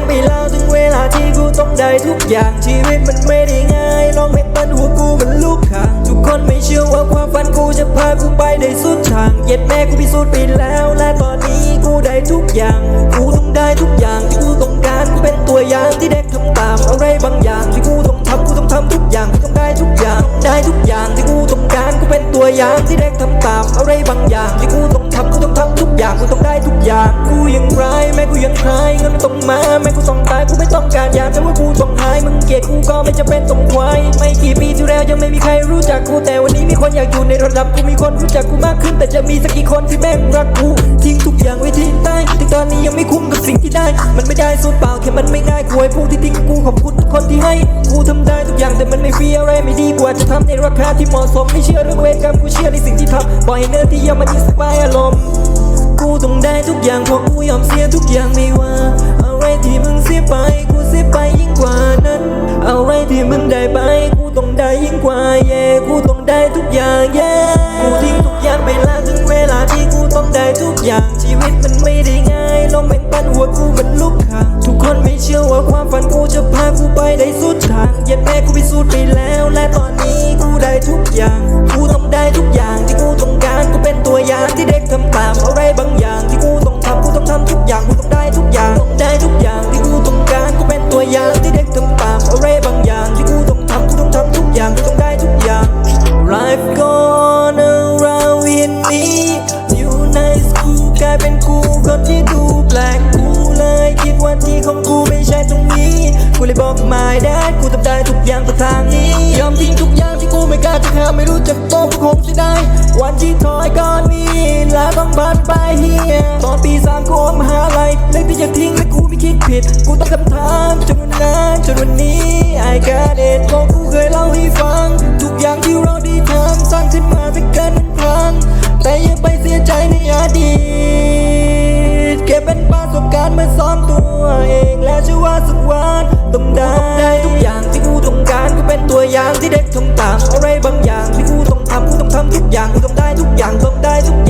างไปแล้วถึงเวลาที่กูต้องได้ทุกอย่างชีวิตมันไม่ได้ง่ายลองเม็ดมันหัวกูมันลูกทาง ทุกคนไม่เชื่อว่าความฝันกูจะพากูไปได้สุดทางเย็ดแม่กูพิสูจน์ไปแล้ว และตอนนี้กูได้ทุกอย่าง กูต้องได้ทุกอย่างที่กูต้องการกูเป็นตัวอย่างที่เด็กทำตามอะไรบางอย่างที่กูต้องทำกูต้องทำทุกอย่างกูต้องได้ทุกอย่างได้ทุกอย่างที่กูต้องการกูเป็นตัวอย่างที่เด็กทำตามอะไรบางอย่างที่กูต้องทำกูต้องทำ ยังคลายเงินต้องมา แม่กูต้องตายกูไม่ต้องการอยากจะว่ากูต้องหาย มึงเกลียดกูก็ไม่จำเป็นต้องควายไม่กี่ปีที่แล้วยังไม่มีใครรู้จักกูแต่วันนี้มีคนอยากอยู่ในระดับกูมีคนรู้จักกูมากขึ้น แต่จะมีสักกี่คนที่แม่งรักกูทิ้งทุกอย่างไว้ที่ใต้ถึงตอนนี้ยังไม่คุ้มกับสิ่งที่ได้ มันไม่ได้สูญเปล่าแค่มันไม่ง่ายกูไอ้พวกที่ทิ้งกูขอบคุณทุกคนที่ให้กูทำได้ทุกอย่างแต่มันไม่ฟรีอะไรไม่ดีกว่าจะทำในราคาที่เหมาะสมไม่เชื่อเรื่องเวรกรรมกูเชื่อในสิ่งที่ทำปล่อยให้เนื้อที่ยังมันอินสปายอารมณ์ กูต้องได้ทุกอย่างเพราะกูยอมเสียทุกอย่างไม่ว่าอะไรที่มึงเสียไปกูเสียไปยิ่งกว่านั้นอะไรที่มึงได้ไปกูต้องได้ยิ่งกว่าเย่กูต้องได้ทุกอย่างเย่กูทิ้งทุกอย่างไปแล้วถึงเวลาที่กูต้องได้ทุกอย่างชีวิตมันไม่ได้ง่ายลองแบ่งปันหัวกูเป็นลูกค้างทุกคนไม่เชื่อว่าความฝันกูจะพากูไปได้สุดทางเย็นแม่กูพิสูจน์ไปแล้วและตอนนี้กูได้ทุกอย่าง กูต้องได้ทุกอย่างที่กูต้องการกูเป็นตัวอย่างที่เด็กทำตามอะไร ทุกอย่างต้องได้ทุกอย่างที่กูต้องการกูเป็นตัวอย่างที่เด็กทำตามอะไรบางอย่างที่กูต้องทำกูต้องทำทุกอย่างกูต้องได้ทุกอย่าง Life gone around in me อยู่ในสกูกลายเป็นกูคนที่ดูแปลกกูเลยคิดว่าที่ของกูไม่ใช่ตรงนี้ กูเลยบอก my dad กูทำได้ทุกอย่างแต่ทางนี้ยอมทิ้งทุกอย่าง ไม่กล้าจะหาไม่รู้จักโตกูคงจะได้ วันที่ถอยก่อนมีแล้วต้องผ่านไปเฮียตอนปีสามกูออกมหาลัยเล็กที่จะทิ้งและกูไม่คิดผิด กูตั้งคำถามจนวันนั้นจนวันนี้ I got it เพราะกูเคยเล่าให้ฟัง ทุกอย่างที่เราได้ทำสร้างขึ้นมาสักเกินเป็นครั้ง แต่ยังไปเสียใจในอดีตเก็บเป็นประสบการณ์มาสอนตัวเอง และเชื่อว่าสักวันต้องได้ทุกอย่างที่กูต้อง ยางที่เด็กทงตามอะไรบางอย่างที่กูต้องทำกูต้องทำทุกอย่างกูต้องได้ทุกอย่างต้องได้ทุกอย่าง